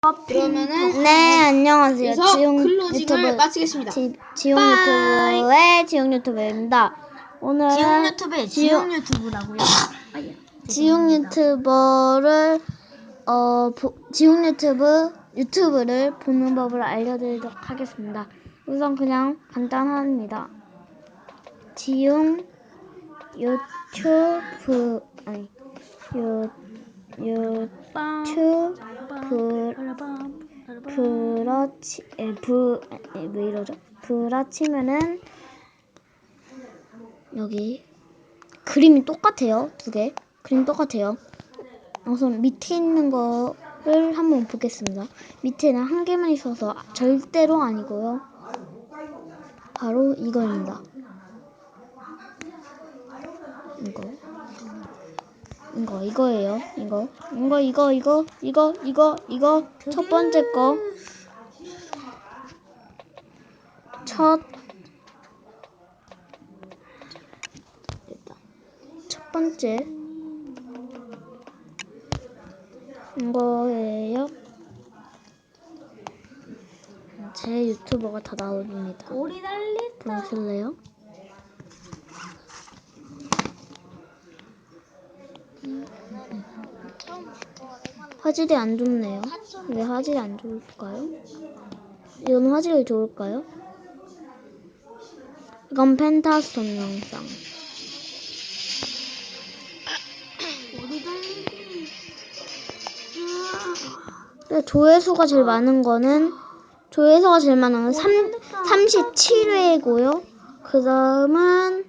그러면은 네, 안녕하세요. 지용 클로징을 유튜브 마치겠습니다. 지, 지용 빠이. 유튜브의 지용 유튜브입니다. 오늘은 지용 유튜브에 지용- 지용 유튜브라고요. 지용 유튜버를 어 보, 지용 유튜브 유튜브를 보는 법을 알려드리도록 하겠습니다. 우선 그냥 간단합니다. 지용 유튜브 아니 유 유튜브 브러치 에, 브, 에, 왜 이러죠? 브라 치면은 여기 그림이 똑같아요 두 개. 그림 똑같아요. 우선 밑에 있는 거를 한번 보겠습니다. 밑에는 한 개만 있어서 절대로 아니고요. 바로 이거입니다. 이거 이거 이거예요 이거. 이거 이거 이거 이거 이거 이거. 첫 번째 거첫. 첫 번째. 이거예요. 제 유튜버가 다 나옵니다. 보실래요? 화질이 안 좋네요. 왜 화질이 안 좋을까요? 이건 화질이 좋을까요? 이건 펜타스톤 영상. 오리 달리 근데 조회수가 제일 많은 거는 조회수가 제일 많은 건 3, 37회고요. 그 다음은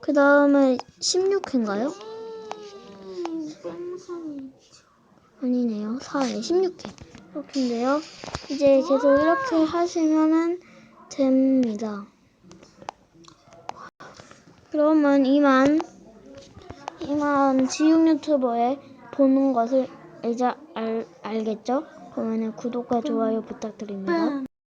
그 다음은 16회인가요? 아니네요. 4회, 16회. 이렇게인데요. 이제 계속 이렇게 하시면은 됩니다. 그러면 이만 이만 지육 유튜버에 보는 것을 이제 알, 알겠죠? 그러면 구독과 좋아요 부탁드립니다.